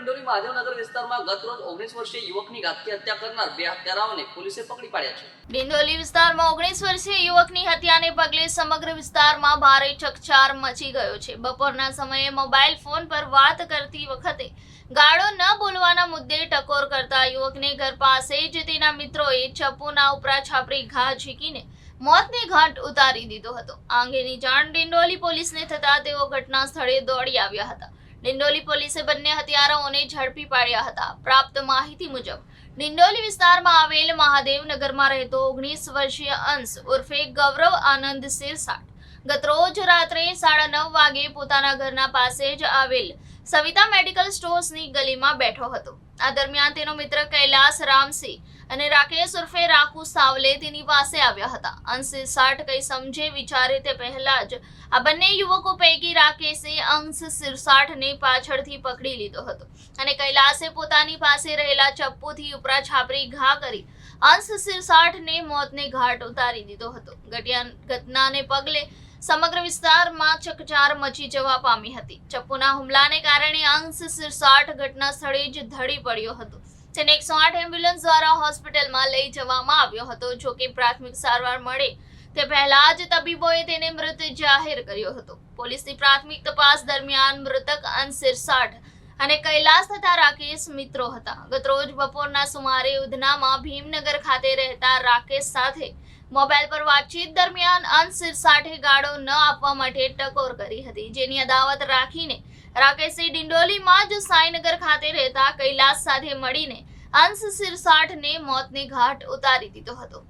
ડિંડોલી મહાદેવનગર વિસ્તારમાં ગત રોજ ઓગણીસ વર્ષીય યુવકની ઘાતકી હત્યા કરનાર બે હત્યારાઓને પોલીસે પકડી પાડ્યા છે. ડિંડોલી વિસ્તારમાં ઓગણીસ વર્ષીય યુવકની હત્યાને પગલે સમગ્ર વિસ્તારમાં ભારે ચકચાર મચી ગયો છે. બપોરના સમયે મોબાઈલ ફોન પર વાત કરતી વખતે ગાળો ન બોલવાના મુદ્દે ટકોર કરતા યુવકને ઘર પાસે જ તેના મિત્રોએ ચપ્પુના ઉપરા છાપરી ઘા ઝીકીને મોતને ઘાટ ઉતારી દીધો હતો. આ અંગેની જાણ ડિંડોલી પોલીસને થતા તેઓ ઘટના સ્થળે દોડી આવ્યા હતા. ડિંડોલી પોલીસે બંને હત્યારાઓને ઝડપી પાડ્યા હતા. પ્રાપ્ત માહિતી મુજબ ડિંડોલી વિસ્તારમાં આવેલ મહાદેવનગરમાં રહેતો ઓગણીસ વર્ષીય અંશ ઉર્ફે ગૌરવ આનંદ સિરસાટ ગતરોજ રાત્રે સાડા નવ વાગે પોતાના ઘરના પાસે જ આવેલ સવિતા મેડિકલ સ્ટોર્સની ગલીમાં બેઠો હતો. આ દરમિયાન તેનો મિત્ર કૈલાસ રામસિંહ અને રાકેશ ઉર્ફે રાખુ સાવલે તેની પાસે આવ્યા હતા. અંશ સાઠ કઈ સમજે વિચારે તે પહેલા જ આ બંને યુવકો પૈકી રાકેશે અંશ સિરસાઠને પાછળથી પકડી લીધો હતો અને કૈલાસે પોતાની પાસે રહેલા ચપ્પુથી ઉપરા છાપરી ઘા કરી અંશ સિરસાઠને મોતને ઘાટ ઉતારી દીધો હતો. ઘટિયા ઘટનાને પગલે સમગ્ર વિસ્તારમાં ચકચાર મચી જવા પામી હતી. ચપ્પુના હુમલાને કારણે અંશ સિરસાઠ ઘટના સ્થળે જ ધડી પડ્યો હતો. તેને એકસો આઠ એમ્બ્યુલન્સ દ્વારા હોસ્પિટલમાં લઈ જવામાં આવ્યો હતો. જો કે પ્રાથમિક સારવાર મળે તે પહેલા જ તબીબોએ તેને મૃત જાહેર કર્યો હતો. પોલીસની પ્રાથમિક તપાસ દરમિયાન મૃતક અંશિર સાઠ અને કૈલાસ તથા રાકેશ મિત્રો હતા. ગતરોજ બપોરના સુમારે ઉધનામાં ભીમનગર ખાતે રહેતા રાકેશ સાથે મોબાઈલ પર વાતચીત દરમિયાન અંશિર સાઠે ગાળો ન આપવા માટે ટકોર કરી હતી. જેની અદાવત રાખીને રાકેશે ડિંડોલીમાં જ સાઈનગર ખાતે રહેતા કૈલાસ સાથે મળીને અંશ સિરસાઠને મોતને ઘાટ ઉતારી દીધો હતો.